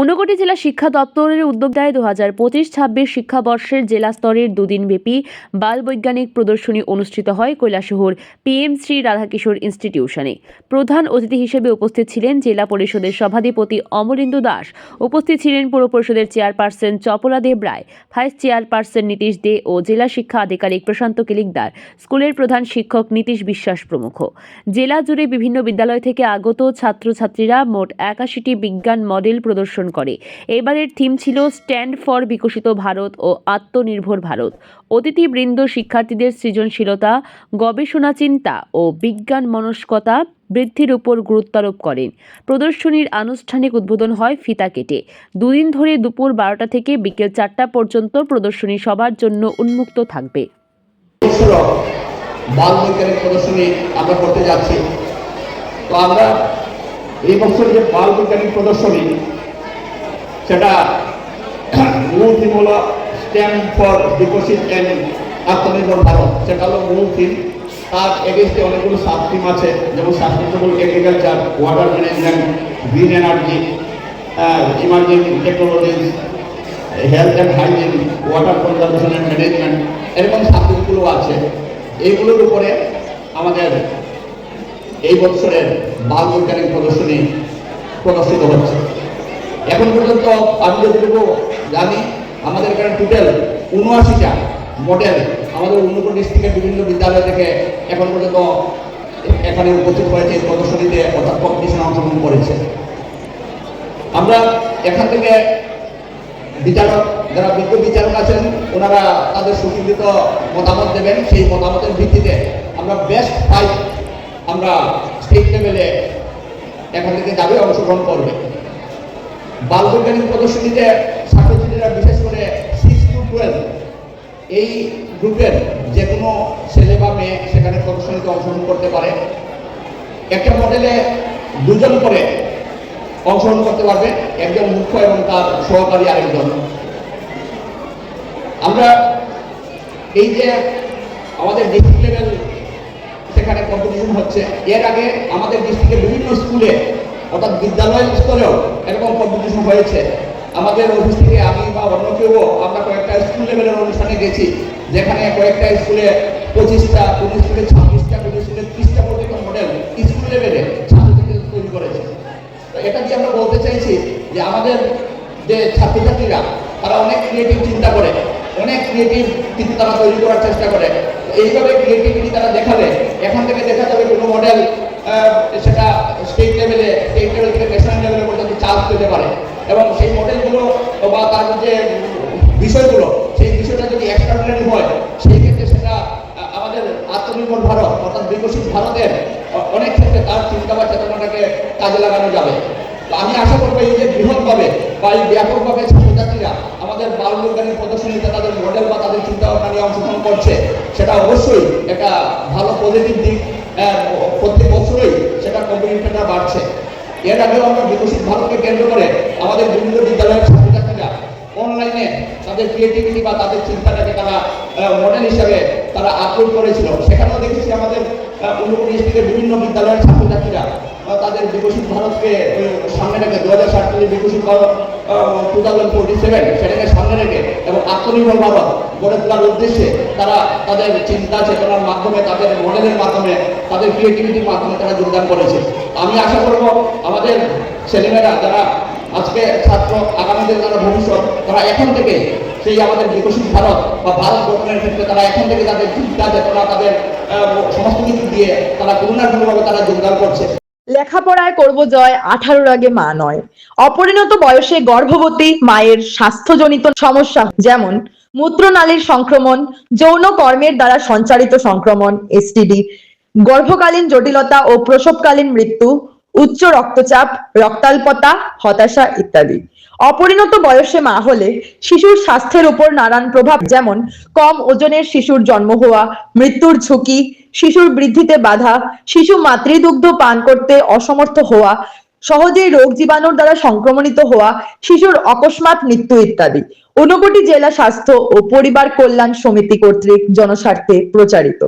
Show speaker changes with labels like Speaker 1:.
Speaker 1: ঊনকোটি জেলা শিক্ষা দপ্তরের উদ্যোগদায় দু হাজার পঁচিশ ছাব্বিশ শিক্ষাবর্ষের জেলা স্তরের দুদিনব্যাপী বাল বৈজ্ঞানিক প্রদর্শনী অনুষ্ঠিত হয় কৈলাসহর পিএম শ্রী রাধাকিশোর ইনস্টিটিউশনে। প্রধান অতিথি হিসেবে উপস্থিত ছিলেন জেলা পরিষদের সভাধিপতি অমরেন্দু দাস। উপস্থিত ছিলেন পৌর পরিষদের chairperson Chapala Deb Roy, vice chairperson Nitish Dey ও জেলা শিক্ষা আধিকারিক প্রশান্ত কিলিকদার, স্কুলের প্রধান শিক্ষক নীতিশ বিশ্বাস প্রমুখ। জেলা জুড়ে বিভিন্ন বিদ্যালয় থেকে আগত ছাত্রছাত্রীরা মোট একাশিটি বিজ্ঞান মডেল প্রদর্শন করে। এবারের থিম ছিল স্ট্যান্ড ফর বিকশিত ভারত ও আত্মনির্ভর ভারত। অতিথিবৃন্দ, শিক্ষার্থীদের সৃজনশীলতা, গবেষণা চিন্তা ও বিজ্ঞান মনস্কতা বৃদ্ধির উপর গুরুত্বারোপ করেন। প্রদর্শনীর আনুষ্ঠানিক উদ্বোধন হয় ফিতা কেটে। দুদিন ধরে দুপুর বারোটা থেকে বিকেল চারটা পর্যন্ত প্রদর্শনী সবার জন্য উন্মুক্ত থাকবে।
Speaker 2: প্রদর্শনী আমরা করতে যাচ্ছি। তো আমরা এই বছর যে বাল বৈজ্ঞানিক প্রদর্শনী সেটা মূল থিম হলো স্ট্যান্ড ফর বিকশিত অ্যান্ড আত্মনির্ভর ভারত। সেটা হলো মূল থিম তার এগেস্টে অনেকগুলো সাব থিম আছে, যেমন sustainable agriculture water management green energy emerging technologies health and hygiene water conservation and management এরকম সাবজেক্টগুলো আছে। এইগুলোর উপরে আমাদের এই বছরের বাল বৈজ্ঞানিক প্রদর্শনী প্রদর্শিত হচ্ছে। এখন পর্যন্ত আমি যতটুকু জানি আমাদের এখানে টোটাল উনআশিটা মডেল আমাদের উন্নত ডিস্ট্রিক্টের বিভিন্ন বিদ্যালয় থেকে এখন পর্যন্ত এখানে উপস্থিত হয়েছে, প্রদর্শনীতে অর্থাৎ কম্পিটিশনে অংশগ্রহণ করেছে। আমরা এখান থেকে বিচারক, যারা বিজ্ঞ বিচারক আছেন, ওনারা তাদের সুচিন্তিত মতামত দেবেন। সেই মতামতের ভিত্তিতে আমরা বেস্ট ফাইভ আমরা স্টেট লেভেলে এখান থেকে যাবে অংশগ্রহণ করবে। বাল বৈজ্ঞানিক প্রদর্শনীতে ছাত্রছাত্রীরা বিশেষ করে সিক্স টু টুয়েলভ এই গ্রুপের যে কোনো ছেলে বা মেয়ে সেখানে প্রদর্শনীতে অংশগ্রহণ করতে পারে। একটা মডেলে দুজন করে অংশগ্রহণ করতে পারবে, একজন মুখ্য এবং তার সহকারী আরেকজন। আমরা এই যে আমাদের ডিস্ট্রিক্ট লেভেল সেখানে কম্পিটিশন হচ্ছে, এর আগে আমাদের ডিস্ট্রিক্টের বিভিন্ন স্কুলে অর্থাৎ বিদ্যালয় স্তরেও এরকম কম্পিটিশন হয়েছে। আমাদের অফিস থেকে আমি বা অন্য কেউ, আমরা কয়েকটা স্কুল লেভেলের অনুষ্ঠানে গেছি। যেখানে কয়েকটা স্কুলে পঁচিশটা কোনো স্কুলে ছাব্বিশটা কোনো স্কুলে ত্রিশটা পর্যন্ত মডেল স্কুল লেভেলে ছাত্রছাত্রীদের তৈরি করেছে। তো এটা কি আমরা বলতে চাইছি যে আমাদের যে ছাত্রছাত্রীরা, তারা অনেক ক্রিয়েটিভ চিন্তা করে, অনেক ক্রিয়েটিভ কিন্তু তারা তৈরি করার চেষ্টা করে। এইভাবে ক্রিয়েটিভিটি তারা দেখাবে, এখান থেকে দেখা যাবে কোনো মডেল সেটা স্টেট লেভেলে স্টেট লেভেল থেকে ন্যাশনাল লেভেলে পর্যন্ত চার্জ পেতে পারে। এবং সেই মডেলগুলো বা তার যে বিষয়গুলো, সেই বিষয়টা যদি এক্সট্রাঅর্ডিনারি হয়, সেই ক্ষেত্রে সেটা আমাদের আত্মনির্ভর ভারত, অর্থাৎ বিকশিত ভারতের অনেক ক্ষেত্রে তার চিন্তা বা চেতনাটাকে কাজে লাগানো যাবে। আমি আশা করব এই যে বৃহৎভাবে বা এই ব্যাপকভাবে ছাত্রছাত্রীরা আমাদের বাল প্রদর্শনীতে তাদের মডেল বা তাদের চিন্তা ভাবনা নিয়ে অংশগ্রহণ করছে, সেটা অবশ্যই একটা ভালো পজিটিভ দিক বাড়ছে। এর আগেও আমরা বিকশিত ভারতকে কেন্দ্র করে আমাদের বিভিন্ন বিদ্যালয়ের ছাত্রছাত্রীরা অনলাইনে তাদের ক্রিয়েটিভিটি বা তাদের চিন্তাটাকে তারা মডেল হিসাবে তারা আপলোড করেছিল। সেখানেও দেখেছি আমাদের ডিস্ট্রিক্টের বিভিন্ন বিদ্যালয়ের ছাত্রছাত্রীরা তাদের বিকশিত ভারতকে সামনে রেখে দু হাজার সাতচল্লিশ বিকশিত Bharat two thousand forty seven সেটাকে সামনে রেখে এবং আত্মনির্ভর ভারত গড়ে তোলার উদ্দেশ্যে তারা তাদের চিন্তা চেতনার মাধ্যমে, তাদের মডেলের মাধ্যমে, তাদের ক্রিয়েটিভিটির মাধ্যমে তারা যোগদান করেছে। আমি আশা করব আমাদের ছেলেমেয়েরা যারা আজকে ছাত্র আগামীদের যারা ভবিষ্যৎ, তারা এখন থেকে সেই আমাদের বিকশিত ভারত বা ভারত গঠনের ক্ষেত্রে তারা এখন থেকে তাদের চিন্তা চেতনা তাদের সমস্ত কিছু দিয়ে তারা কোনো না তারা যোগদান করছে।
Speaker 3: লেখাপড়ায় করব জয়, আঠারোর আগে মা নয়। অপরিণত বয়সে গর্ভবতী মায়ের স্বাস্থ্যজনিত সমস্যা, যেমন মূত্রনালীর সংক্রমণ যৌন কর্মের দ্বারা সঞ্চারিত সংক্রমণ এসটিডি গর্ভকালীন জটিলতা ও প্রসবকালীন মৃত্যু, উচ্চ রক্তচাপ, রক্তাল্পতা, হতাশা ইত্যাদি। অপরিণত বয়সে মা হলে শিশুর স্বাস্থ্যের উপর নানান প্রভাব, যেমন কম ওজনের শিশুর জন্ম হওয়া, মৃত্যুর ঝুঁকি, শিশুর বৃদ্ধিতে বাধা, শিশু মাতৃদুগ্ধ পান করতে অসমর্থ হওয়া, সহজেই রোগ জীবাণুর দ্বারা সংক্রমণিত হওয়া, শিশুর অকস্মাৎ মৃত্যু ইত্যাদি। ঊনকোটি জেলা স্বাস্থ্য ও পরিবার কল্যাণ সমিতি কর্তৃক জনস্বার্থে প্রচারিত।